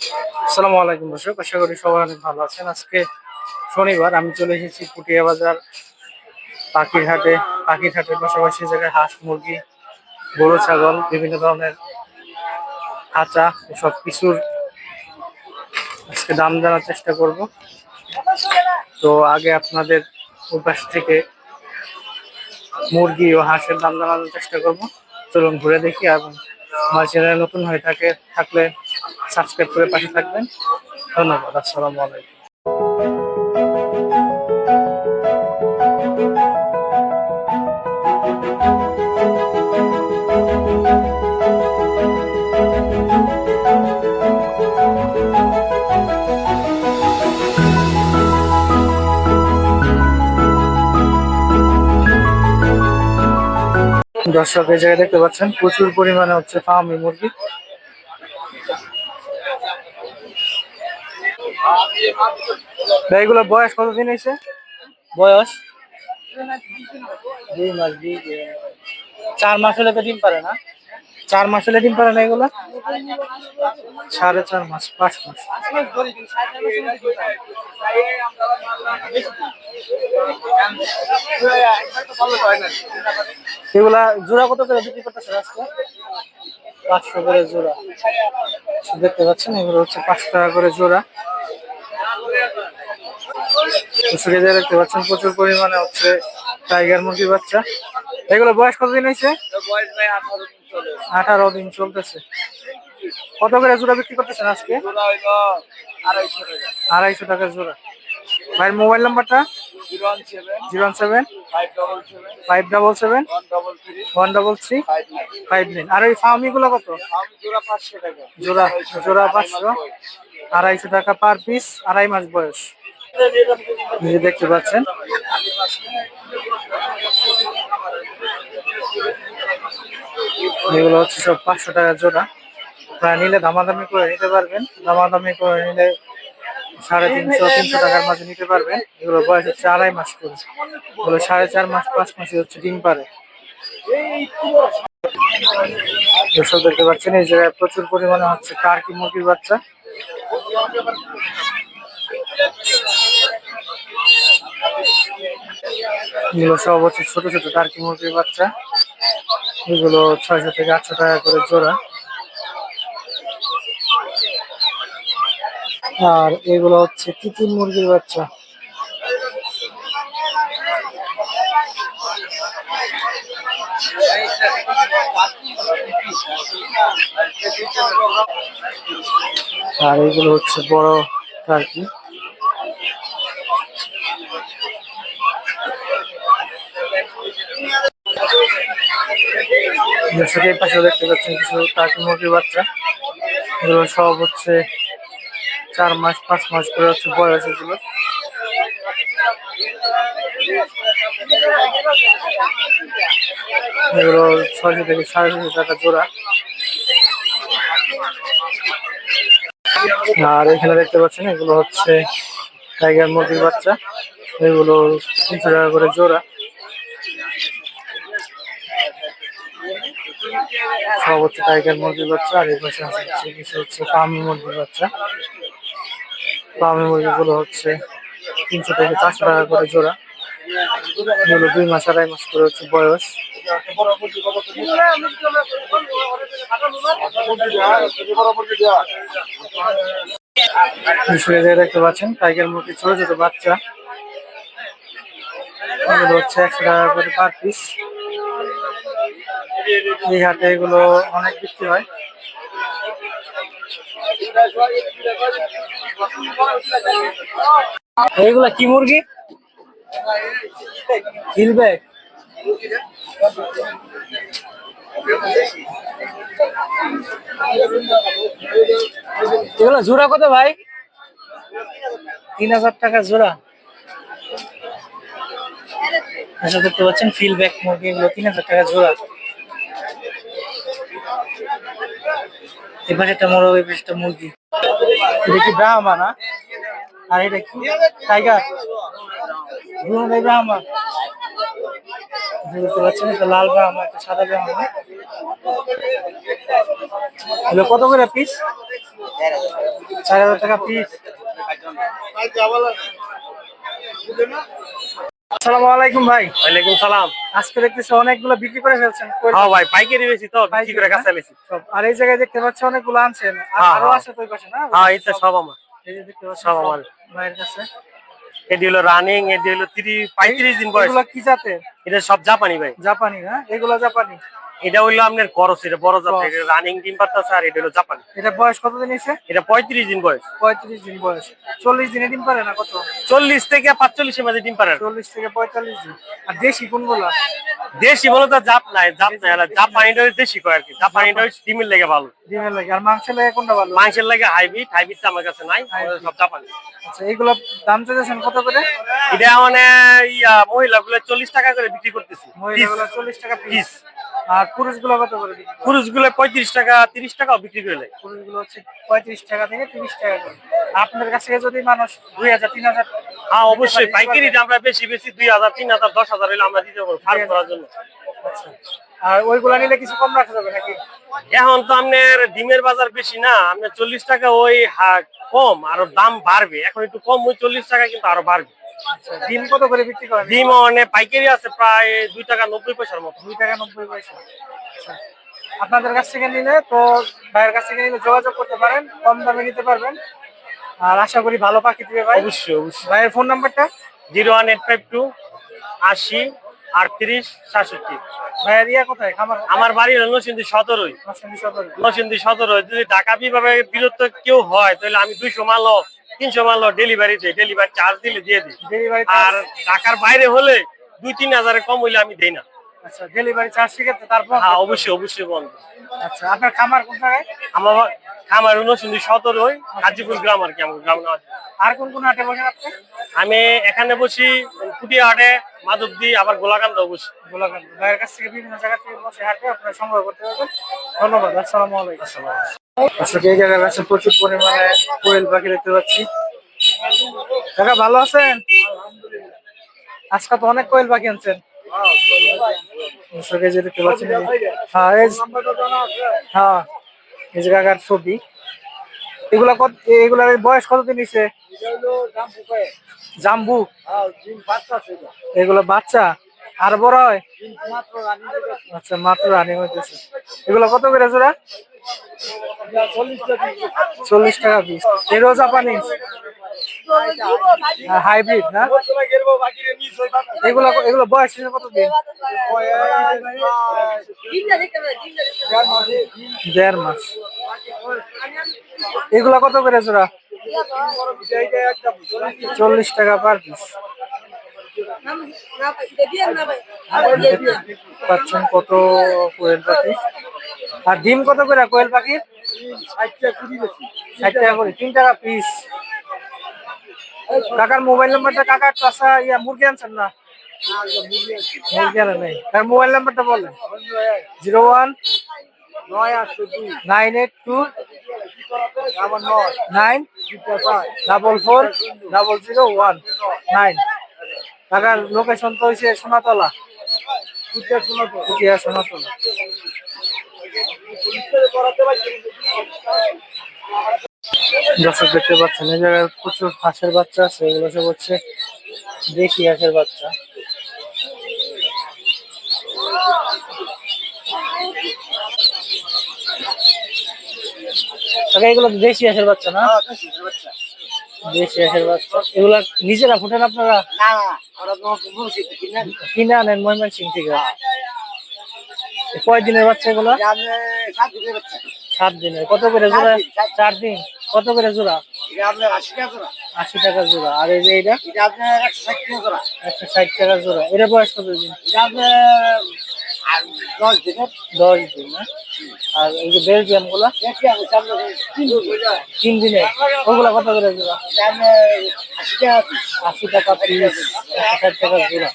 আসসালামু আলাইকুম দর্শক, আশা করি সবাই অনেক ভালো আছেন। আজকে শনিবার, আমি চলে এসেছি পুটিয়া বাজার পাখির হাটে পাখির হাটের পাশাপাশি জায়গায় হাঁস, মুরগি, গরু, ছাগল, বিভিন্ন ধরনের খাঁচা সব কিছুর আজকে দাম জানার চেষ্টা করব। তো আগে আপনাদের উপাস থেকে মুরগি ও হাঁসের দাম জানানোর চেষ্টা করব। চলুন ঘুরে দেখি এবং আমার চ্যানেল নতুন হয়ে থাকে, থাকলে সাবস্ক্রাইব করে পাশে থাকবেন। ধন্যবাদ, আসসালামু আলাইকুম। দর্শক, এই জায়গায় দেখতে পাচ্ছেন প্রচুর পরিমাণে হচ্ছে ফার্মি মুরগি। এগুলোর বয়স কতদিন হয়েছে? বয়স? দুই মাস দুই চার মাস হলে তো ডিম পারে না। চার মাস হলে ডিম পারে না এগুলো? সাড়ে চার মাস পাঁচ মাস। এগুলা জোড়া কত করে বিক্রি করতেছে আজকে? পাঁচশো করে জোড়া। দেখতে পাচ্ছেন এগুলো হচ্ছে পাঁচশো টাকা করে জোড়া। সুরে দেখতে পাচ্ছেন প্রচুর পরিমাণে হচ্ছে টাইগার মুরগির বাচ্চা। এগুলো বয়স কতদিন হয়েছে? আঠারো দিন চলতেছে। কত করে জোড়া বিক্রি করতেছেন আজকে? আড়াইশো টাকা জোড়া। ভাইয়ের মোবাইল নাম্বারটা? Zero one seven five double seven one double three five nine আর এই ফার্মিগুলো কত? জোড়া পাঁচশো টাকা। জোড়া জোড়া পাঁচশো। আড়াইশো টাকা পার পিস, আড়াই মাস বয়স। নিজে দেখতে পাচ্ছেন। এগুলো হচ্ছে সব পাঁচশো টাকা জোড়া। প্রায় নিলে দামাদামি করে নিতে পারবেন। দামাদামি করে নিলে সাড়ে তিনশো তিনশো টাকার মাঝে নিতে পারবেন। এগুলো বয়স হচ্ছে আড়াই মাস করে। এগুলো সাড়ে চার মাস, পাঁচ মাসে হচ্ছে ডিম পারে দেখতে পাচ্ছেন, এই জায়গায় প্রচুর পরিমাণে হচ্ছে টার্কি মুরগির বাচ্চা। এগুলো সব হচ্ছে ছোট ছোট টার্কি মুরগির বাচ্চা। এগুলো ছয়শো থেকে আটশো টাকা করে জোড়া। আর এগুলো হচ্ছে তিতির মুরগির বাচ্চা। আর এগুলো হচ্ছে বড় টার্কি। দর্শকের পাশে দেখতে পাচ্ছেন কিছু টার্কি মুরগির বাচ্চা। এগুলো সব হচ্ছে চার মাস, পাঁচ মাস করে হচ্ছে বয়স এগুলো। এগুলো ছয়শো থেকে সাড়ে ছশো টাকা জোড়া। আর এখানে দেখতে পাচ্ছেন এগুলো হচ্ছে টাইগার মুরগির বাচ্চা। এগুলো তিনশো টাকা করে জোড়া। সব হচ্ছে টাইগার মুরগির বাচ্চা, আর এই পাশে হচ্ছে কিছু হচ্ছে ফার্মি মুরগির বাচ্চা। ফার্মি মুরগিগুলো হচ্ছে তিনশো থেকে চারশো টাকা করে জোড়া। এগুলো দুই মাস, আড়াই মাস করে হচ্ছে বয়স। দেখতে পাচ্ছেন টাইগার মুরগি ছোট ছোট বাচ্চা। এগুলো হচ্ছে একশো টাকা করে পার পিস এই হাটে এগুলো অনেক বিক্রি হয়। এইগুলা কি মুরগি? হিলব্যাক এগুলো জোড়া কত ভাই? তিন হাজার টাকা জোড়া। আশা করতে পারছেন ফিল ব্যাক মুরগি এগুলো তিন হাজার টাকা জোড়া। পাশে একটা মোরগ এই পাশে একটা মুরগি। এটা কি ব্রাহ্মা না? আর এটা কি? টাইগার। ব্রাহ্মা। দেখতে পাচ্ছেন এটা লাল ব্রাহ্মা একটা সাদা ব্রাহ্মা এগুলো কত করে পিস চার হাজার টাকা পিস আসসালামু আলাইকুম ভাই। ওয়ালাইকুম সালাম। আজকে দেখতেছি অনেকগুলো বিক্রি করে ফেলছেন। হ্যাঁ ভাই পাইকারি বেশি তো বিক্রি করে না? কাঁচা বেশি। সব। আর এই জায়গায় দেখতে পাচ্ছি অনেকগুলো আনছেন। আর হ্যাঁ, আরও হ্যাঁ। আছে তো পাশে না? হ্যাঁ এটা সব আমার। এই যে দেখতে পাচ্ছি সব সব আমার। ভাইয়ের কাছে। এটি হলো রানিং এটি হলো তিরিশ পঁয়ত্রিশ দিন বয়স। কি জাতের? এটা সব জাপানি ভাই। জাপানি হ্যাঁ এগুলো জাপানি। এটা হইল আপনার করস এটা বড় জাত এটা রানিং ডিম পাত্তা আর এটা হলো জাপানি। এটা বয়স কত দিন হয়েছে এটা পঁয়ত্রিশ দিন বয়স। পঁয়ত্রিশ দিন বয়স। চল্লিশ দিনে দিন পারে না কত? চল্লিশ থেকে পাঁচচল্লিশের মধ্যে ডিম পারে চল্লিশ থেকে পঁয়তাল্লিশ দিন। আর দেশি কোনগুলো? দেশি বলো তো জাপ নাই জাপ নাই আর জাপানিটা দেশি কয় আর কি। জাপানিটা ডিমের লেগে ভালো। ডিমের লাগে। আর মাংসের লাগে কোনটা ভালো? মাংসের লাগে হাইব্রিড হাইব্রিডটা আমার কাছে নাই সব জাপানি। আচ্ছা এগুলো দাম চাইছেন কত করে? এটা মানে ইয়া মহিলা গুলো চল্লিশ টাকা করে বিক্রি করতেছি মহিলাগুলো চল্লিশ টাকা পিস। আর পুরুষগুলো কত করে বিক্রি করে? পুরুষগুলো পঁয়ত্রিশ টাকা তিরিশ টাকাও বিক্রি করে নেয় পুরুষগুলো হচ্ছে পঁয়ত্রিশ টাকা থেকে তিরিশ টাকা করে। আপনার কাছ থেকে যদি মানুষ দুই হাজার তিন হাজার হ্যাঁ অবশ্যই। পাইকারি আমরা বেশি বেশি দুই হাজার তিন হাজার দশ হাজার হলে আমরা দিতে পারব ফার্ম করার জন্য। আচ্ছা। আর ওইগুলা নিলে কিছু কম রাখা যাবে নাকি? এখন তো আপনার ডিমের বাজার বেশি না আপনার চল্লিশ টাকা ওই কম আরও দাম বাড়বে। এখন একটু কম ওই চল্লিশ টাকা কিন্তু আরও বাড়বে। ডিম কত করে বিক্রি করেন? ডিম অনেক পাইকারি আছে প্রায় দুই টাকা নব্বই পয়সার মতো। দুই টাকা নব্বই পয়সা। আচ্ছা। আপনাদের কাছ থেকে নিলে তো ভাইয়ের কাছ থেকে নিলে যোগাযোগ করতে পারেন কম দামে নিতে পারবেন। আর আশা করি ভালো পাখি দিবে ভাই। অবশ্যই অবশ্যই। ভাইয়ের ফোন নাম্বারটা? Zero one eight five two আশি আটত্রিশ সাতষট্টি। ভাইয়ের ইয়া কোথায়? খামার আমার বাড়ি হলো নসিন্দি সতেরোই নরসিংদী সদরে নসিন্দি সতেরো যদি ঢাকা বিভাগে বিরত কেউ হয় তাহলে আমি দুইশো মাল তিনশো মাল ডেলিভারি দিই ডেলিভারি চার্জ দিলে দিয়ে দিই। ডেলিভারি আর ঢাকার বাইরে হলে দুই তিন হাজারে কম হইলে আমি দেই না। আচ্ছা ডেলিভারি চার্জ তারপর হ্যাঁ অবশ্যই অবশ্যই বন্ধ। আচ্ছা আপনার খামার কোন জায়গায়? আমার সতেরোই গাজীপুর গ্রাম আর কি আমার গ্রাম নাম আর কোন কোন হাটে বসেন আপনি? আমি এখানে বসি কুটিয়া হাটে মাধবদি আবার গোলাকান্দ বসি। গোলাঘাট ভাইয়ের কাছ থেকে বিভিন্ন জায়গা থেকে বসে হাটে আপনারা সংগ্রহ করতে পারবেন। ধন্যবাদ আসসালামু আলাইকুম। আসলে এই জায়গায় আছে প্রচুর পরিমাণে কোয়েল পাখি দেখতে পাচ্ছি। কাকা, ভালো আছেন? আজকে তো অনেক কোয়েল পাখি আনছেন। যে দেখতে পাচ্ছেন হ্যাঁ হ্যাঁ এই যে কাকার ছবি। এগুলা কত, এগুলার বয়স কতদিন নিছে জাম্বু। এগুলো বাচ্চা? আর বড় হয়? আচ্ছা মাত্র রানিং হইতেছে। এগুলো কত করে জোড়া? চল্লিশ টাকা পিস এরও জাপানিজ হাইব্রিড না? এগুলো এগুলো বয়স কত দিন? দেড় মাস। এগুলো কত করে জোড়া? চল্লিশ টাকা পার পিস পাচ্ছেন কত কোয়েল পাখি আর ডিম কত করে কোয়েল পাখির? ষাট টাকা করে তিন টাকা পিস কাকার মোবাইল নাম্বারটা কাকার চাষা ইয়া মুরগি আনছেন না? মুরগি আনা নেই। তার মোবাইল নাম্বারটা বলেন। Zero one nine eight two nine double four double zero one nine. কাকার লোকেশন তো হয়েছে সোনাতলা। পুটিয়া সোনাতলা। দর্শক দেখতে পাচ্ছেন এই জায়গায় প্রচুর হাঁসের বাচ্চা আছে এগুলো সব হচ্ছে দেশি হাঁসের বাচ্চা। এগুলো দেশি হাঁসের বাচ্চা না? দেশি হাঁসের বাচ্চা। এগুলা নিজেরা ফুটেন আপনারা? কিনে। আনেন ময়মন সিং থেকে। এ কয় দিনের বাচ্চা এগুলো? সাত দিনের কত করে জোড়া? চার দিন। কত করে জোড়া? আশি টাকা জোড়া। আর এই যে এটা একশো ষাট টাকা জোড়া। এটা বয়স কত দিন? দশ দিন না আর এই যে বেলজিয়ামগুলা? তিন দিনে। ওগুলা কত করে জোড়া? আশি টাকা পিস একশো ষাট টাকা জোড়া।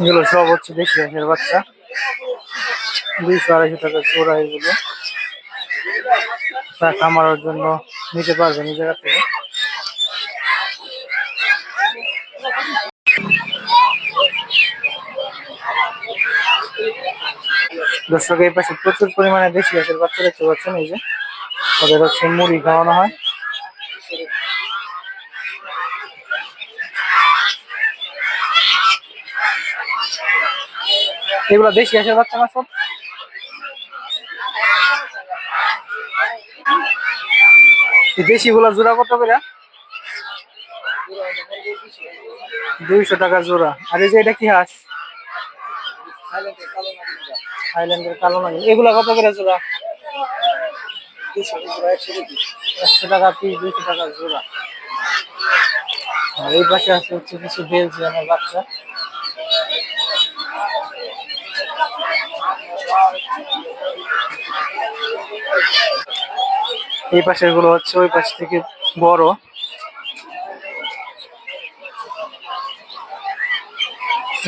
এগুলো সব হচ্ছে দেশি হাঁসের বাচ্চা। দুইশো আড়াইশো টাকা চোরা এগুলো। তা খামারের জন্য নিতে পারবেন এই জায়গা থেকে। দর্শক, এই পাশে প্রচুর পরিমাণে দেশি হাঁসের বাচ্চা দেখতে পাচ্ছেন, এই যে। ওদের হচ্ছে মুড়ি খাওয়ানো হয়। এগুলো দেশি হাঁসের বাচ্চা না সব? দেশি দেশিগুলো জোড়া কত করে? দুইশো টাকা জোড়া। আর এই যে এটা কি হাঁস? থাইল্যান্ডের কালো নাকি এগুলা কত করে জোড়া? একশো টাকা পিস দুইশো টাকা জোড়া। আর এই পাশে আছে হচ্ছে কিছু বেলজিয়ামের বাচ্চা। এই পাশেরগুলো হচ্ছে ওই পাশ থেকে বড়।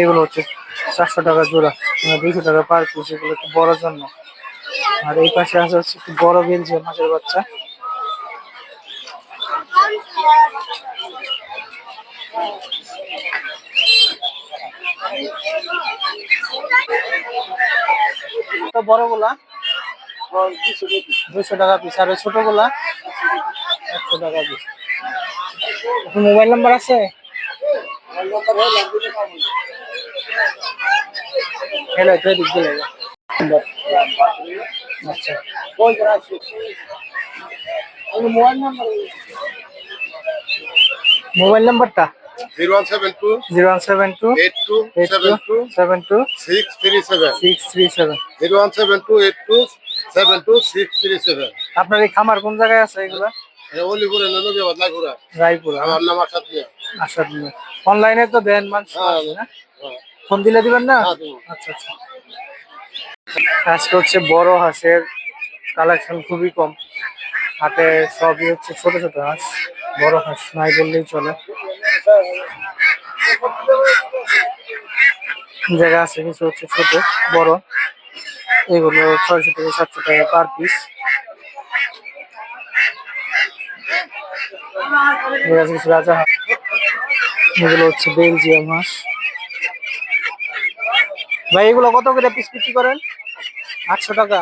এগুলো হচ্ছে চারশো টাকা জোড়া মানে দুইশো টাকা পার পিস এগুলো একটু বড় জন্য। আর এই পাশে আছে হচ্ছে একটু বড় বেলজিয়াম মাছের বাচ্চা। বড়গুলা। দুশো টাকা পিস আর ওই ছোটগুলা একশো টাকা পিস মোবাইল নাম্বার আছে? হ্যালো তো দিক দিলে আচ্ছা। মোবাইল নাম্বারটা zero one seven two zero one seven two eight two eight two seven two six three seven six three seven zero one seven two eight two seven two six three seven আপনার এই খামার কোন জায়গায় আছে এগুলা? অলিপুরে নদী বদলাপুরা রায়পুর। আমার নাম আসাদ মিয়া। আসাদ অনলাইনে তো দেন মানুষ হ্যাঁ, হ্যাঁ। ফোন দিলে দিবেন না? হ্যাঁ। আচ্ছা আচ্ছা। আজকে হচ্ছে বড় হাঁসের কালেকশন খুবই কম। হাতে সবই হচ্ছে ছোট ছোট হাঁস। বড় হাঁস নাই বললেই চলে। জায়গা আছে কিছু হচ্ছে ছোট বড়। এগুলো ছয়শো থেকে সাতশো টাকা পার পিস কিছু এগুলো হচ্ছে বেলজিয়াম হাঁস। ভাই, এগুলো কত করে পিস বিক্রি করেন? আটশো টাকা।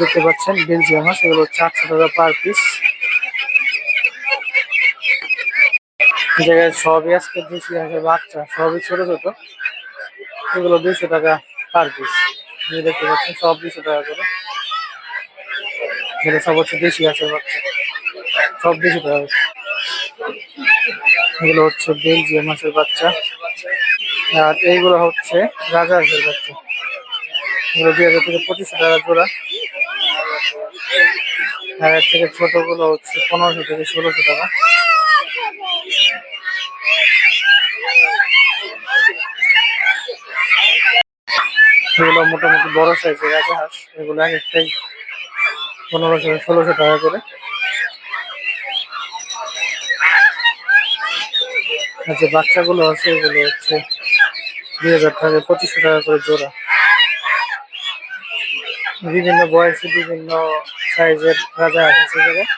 দেখতে পাচ্ছেন, বেলজিয়াম হাঁস, এগুলো হচ্ছে আটশো টাকা পার পিস জায়গায় সবই আজকে দেশি হাঁসের বাচ্চা, সবই ছোট ছোট। এগুলো দুইশো টাকা পার পিস দেখতে পাচ্ছেন, সব দুইশো টাকা করে। এগুলো সব হচ্ছে দেশি হাঁসের বাচ্চা। সব দুইশো টাকা। এগুলো হচ্ছে বেলজিয়াম মাছের বাচ্চা। আর এইগুলো হচ্ছে রাজা হাঁসের বাচ্চা। এগুলো দুই হাজার থেকে পঁচিশশো টাকা জোড়া। আর এর থেকে ছোটগুলো হচ্ছে পনেরোশো থেকে ষোলোশো টাকা। এগুলো মোটামুটি বড় সাইজের রাজা হাঁস। এগুলো এক একটাই পনেরোশো ষোলোশো টাকা করে। আর যে বাচ্চাগুলো আছে, এগুলো হচ্ছে দুই হাজার টাকা, পঁচিশশো টাকা করে জোড়া। বিভিন্ন বয়সে বিভিন্ন সাইজের রাজা আছে সে জায়গায়